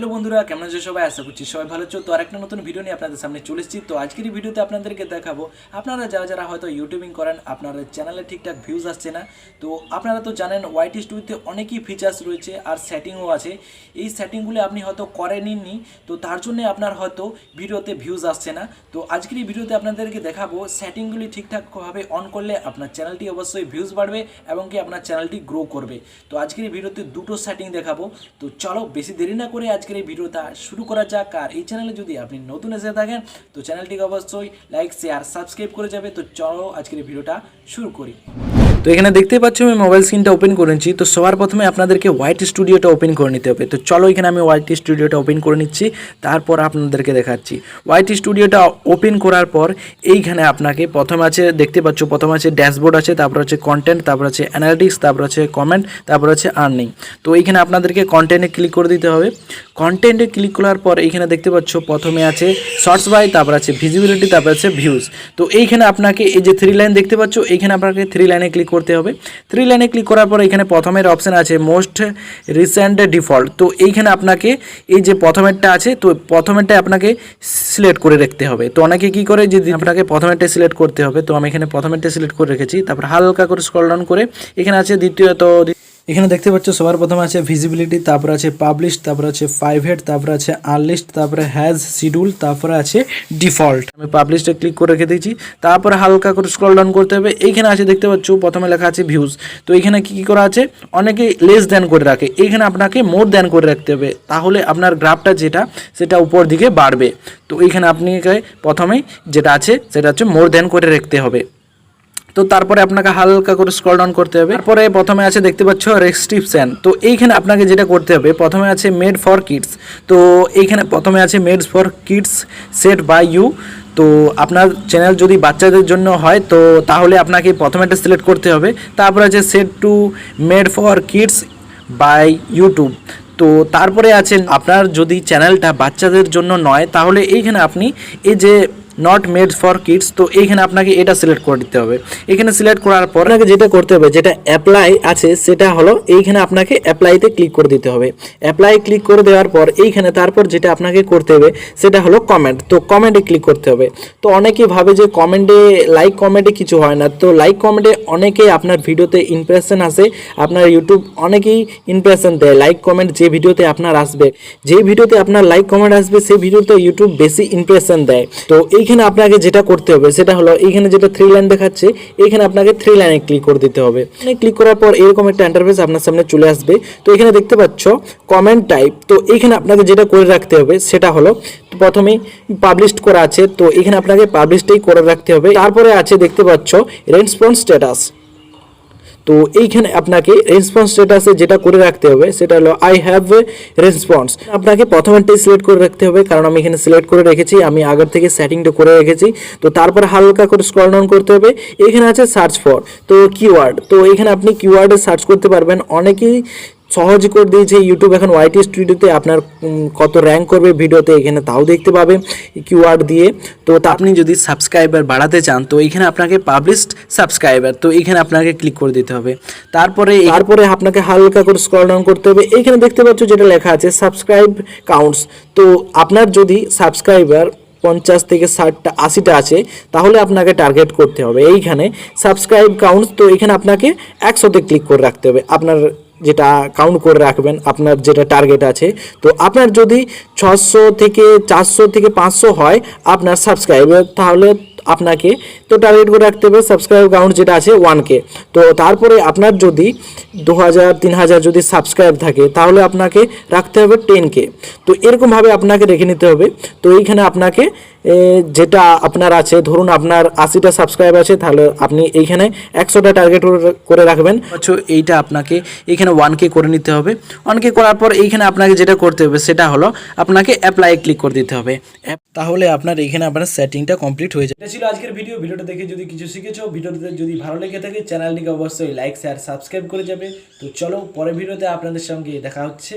Hello বন্ধুরা, কেমন আছো সবাই? আশা করছি সবাই ভালো আছো। তো আরেকটা নতুন ভিডিও নিয়ে আপনাদের সামনে চলে এসেছি। তো আজকের এই ভিডিওতে আপনাদেরকে দেখাবো, আপনারা যারা যারা হয়তো ইউটিউবিং করেন, আপনাদের চ্যানেলে ঠিকঠাক ভিউজ আসছে না। তো আপনারা তো জানেন ওয়াইটি স্টুডিওতে অনেকই ফিচার্স রয়েছে আর সেটিংও আছে। এই সেটিংগুলো আপনি হয়তো করেননি, তো তার জন্য আপনার হয়তো ভিডিওতে ভিউজ আসছে না। তো আজকের এই ভিডিওতে আপনাদেরকে দেখাবো সেটিংগুলি ঠিকঠাকভাবে অন করলে আপনার চ্যানেলটি অবশ্যই ভিউজ বাড়বে এবং কি আপনার চ্যানেলটি গ্রো করবে। তো আজকের এই ভিডিওতে দুটো সেটিং দেখাবো। তো চলো, বেশি দেরি না করে আজকের এই ভিডিওটা শুরু করা যাক। আর এই চ্যানেলে যদি আপনি নতুন এসে থাকেন, তো চ্যানেলটিকে অবশ্যই লাইক শেয়ার সাবস্ক্রাইব করে যাবে। তো চলো আজকের এই ভিডিওটা শুরু করি। তো এখানে দেখতে পাচ্ছ আমি মোবাইল স্ক্রিনটা ওপেন করেছি। তো সবার প্রথমে আপনাদেরকে হোয়াইট স্টুডিওটা ওপেন করে নিতে হবে। তো চলো এখানে আমি হোয়াইট স্টুডিওটা ওপেন করে নিচ্ছি, তারপর আপনাদেরকে দেখাচ্ছি। হোয়াইট স্টুডিওটা ওপেন করার পর এইখানে আপনাকে প্রথম আছে, দেখতে পাচ্ছ, প্রথম আছে ড্যাশবোর্ড আছে, তারপর আছে কন্টেন্ট তারপর আছে অ্যানালিটিক্স তারপর আছে কমেন্ট তারপর আছে আর্নিং তো এইখানে আপনাদেরকে কন্টেন্টে ক্লিক করে দিতে হবে। কন্টেন্টে ক্লিক করার পর এইখানে দেখতে পাচ্ছ, প্রথমে আছে শর্টস বাই তারপর আছে ভিজিবিলিটি তারপর আছে ভিউজ তো এইখানে আপনাকে এই যে থ্রি লাইন দেখতে পাচ্ছ, এইখানে আপনাকে থ্রি লাইনে ক্লিক করতে হবে। থ্রি লাইনে ক্লিক করার পর এখানে প্রথমের অপশান আছে মোস্ট রিসেন্ট ডিফল্ট তো এইখানে আপনাকে এই যে প্রথমেরটা আছে, তো প্রথমেরটা আপনাকে সিলেক্ট করে রাখতে হবে। তো অনেকে কি করে যে আপনাকে প্রথমেরটা সিলেক্ট করতে হবে। তো আমি এখানে প্রথমেরটা সিলেক্ট করে রেখেছি। তারপর হালকা করে স্ক্রল ডাউন করে এখানে আছে দ্বিতীয়ত এখানে দেখতে পাচ্ছ, সবার প্রথমে আছে ভিজিবিলিটি তারপর আছে পাবলিশ তারপর আছে প্রাইভেট তারপর আছে আনলিস্ট তারপরে হ্যাজ শিডিউল তারপরে আছে ডিফল্ট আমি পাবলিশটা ক্লিক করে রেখে দিয়েছি, তারপরে হালকা করে স্ক্রল ডাউন করতে হবে। এইখানে আছে, দেখতে পাচ্ছ, প্রথমে লেখা আছে ভিউজ তো এখানে কি কি করা আছে? অনেকে লেস দেন করে রাখে। এইখানে আপনাকে মোর দেন করে রাখতে হবে। তাহলে আপনার গ্রাফটা যেটা, সেটা উপর দিকে বাড়বে। তো এইখানে আপনি প্রথমেই যেটা আছে, সেটা হচ্ছে মোর দেন করে রাখতে হবে। তো তারপরে আপনাকে হালকা করে স্ক্রল ডাউন করতে হবে। তারপরে প্রথমে আছে দেখতে পাচ্ছ রেস্ট্রিপশন তো এইখানে আপনাকে যেটা করতে হবে, প্রথমে আছে মেড ফর কিডস তো এইখানে প্রথমে আছে made for kids set by you তো আপনার চ্যানেল যদি বাচ্চাদের জন্য হয়, তো তাহলে আপনাকে প্রথমে একটা সিলেক্ট করতে হবে। তারপরে আছে set to made for kids by YouTube তো তারপরে আছে আপনার যদি চ্যানেলটা বাচ্চাদের জন্য নয়, তাহলে এইখানে আপনি এই যে নট মেড ফর কিডস তো এইখানে আপনাকে এটা সিলেক্ট করে দিতে হবে। এখানে সিলেক্ট করার পর আপনাকে যেটা করতে হবে, যেটা অ্যাপ্লাই আছে, সেটা হলো এইখানে আপনাকে অ্যাপ্লাইতে ক্লিক করে দিতে হবে। অ্যাপ্লাই ক্লিক করে দেওয়ার পর এইখানে তারপর যেটা আপনাকে করতে হবে, সেটা হলো কমেন্ট তো কমেন্টে ক্লিক করতে হবে। তো অনেকেই ভাবে যে কমেন্টে লাইক কমেন্টে কিছু হয় না। তো লাইক কমেন্টে অনেকেই আপনার ভিডিওতে ইমপ্রেশন আসে, আপনার ইউটিউব অনেকেই ইমপ্রেশন দেয়। লাইক কমেন্ট যে ভিডিওতে আপনার আসবে, যে ভিডিওতে আপনার লাইক কমেন্ট আসবে সেই ভিডিওতে ইউটিউব বেশি ইমপ্রেশন দেয়। তো এইখানে আপনাকে যেটা করতে হবে, সেটা হলো এখানে যেটা থ্রি লাইন দেখাচ্ছে, এখানে আপনাকে থ্রি লাইনে ক্লিক করে দিতে হবে। ক্লিক করার পর এরকম একটা ইন্টারফেস আপনার সামনে চলে আসবে। তো এখানে দেখতে পাচ্ছ কমেন্ট টাইপ তো এখানে আপনাকে যেটা করে রাখতে হবে, সেটা হলো প্রথমেই পাবলিশড করা আছে, তো এখানে আপনাকে পাবলিশটাই করে রাখতে হবে। তারপরে আছে দেখতে পাচ্ছ রেসপন্স স্ট্যাটাস তো এইখানে আপনাকে রেসপন্স স্ট্যাটাসে যেটা করে রাখতে হবে, সেটা হলো আই হ্যাভ রেসপন্স আপনাকে প্রথমেরটাই সিলেক্ট করে রাখতে হবে, কারণ আমি এখানে সিলেক্ট করে রেখেছি, আমি আগের থেকে সেটিংটা করে রেখেছি। তো তারপর হালকা করে স্ক্রল ডাউন করতে হবে। এখানে আছে সার্চ ফর তো কিওয়ার্ড তো এখানে আপনি কিওয়ার্ডে সার্চ করতে পারবেন। অনেকেই সহজ করে দিয়েছে ইউটিউব এখন ওয়াইটি স্টুডিওতে আপনার কত র্যাঙ্ক করবে ভিডিওতে এখানে তাও দেখতে পাবে কিওয়ার্ড দিয়ে। তো তা আপনি যদি সাবস্ক্রাইবার বাড়াতে চান, তো এখানে আপনাকে পাবলিশড সাবস্ক্রাইবার তো এখানে আপনাকে ক্লিক করে দিতে হবে। তারপরে তারপরে আপনাকে হালকা করে স্ক্রল ডাউন করতে হবে। এখানে দেখতে পাচ্ছ যেটা লেখা আছে সাবস্ক্রাইব কাউন্টস তো আপনার যদি সাবস্ক্রাইবার পঞ্চাশ থেকে ষাটটা, আশিটা আছে, তাহলে আপনাকে টার্গেট করতে হবে। এইখানে সাবস্ক্রাইব কাউন্টস তো এখানে আপনাকে একশোতে ক্লিক করে রাখতে হবে। আপনার যেটা কাউন্ট করে রাখবেন, আপনার যেটা টার্গেট আছে। তো আপনার যদি ছশো থেকে চারশো থেকে পাঁচশো হয় আপনার সাবস্ক্রাইবার তাহলে আপনাকে, তো টার্গেট করে রাখতে হবে সাবস্ক্রাইব কাউন্ট যেটা আছে ওয়ান কে তো তারপরে আপনার যদি দু হাজার তিন হাজার যদি সাবস্ক্রাইব থাকে, তাহলে আপনাকে রাখতে হবে টেন কে তো এরকমভাবে আপনাকে রেখে নিতে হবে। তো এইখানে আপনাকে যেটা আপনার আছে, ধরুন আপনার আশিটা সাবস্ক্রাইব আছে, তাহলে আপনি এইখানে একশোটা টার্গেট করে রাখবেন। আচ্ছা এইটা আপনাকে এইখানে ওয়ান কে করে নিতে হবে। ওয়ান কে করার পর এইখানে আপনাকে যেটা করতে হবে, সেটা হলো আপনাকে অ্যাপ্লাই ক্লিক করে দিতে হবে। তাহলে আপনার এইখানে আপনার সেটিংটা কমপ্লিট হয়ে যাবে। ছিল আজকের ভিডিও। ভিডিওটা দেখে যদি কিছু শিখেছো ভিডিওতে যদি ভালো লেগে থাকে, চ্যানেলটিকে অবশ্যই লাইক শেয়ার সাবস্ক্রাইব করে যাবে। তো চলো, পরের ভিডিওতে আপনাদের সঙ্গে দেখা হচ্ছে।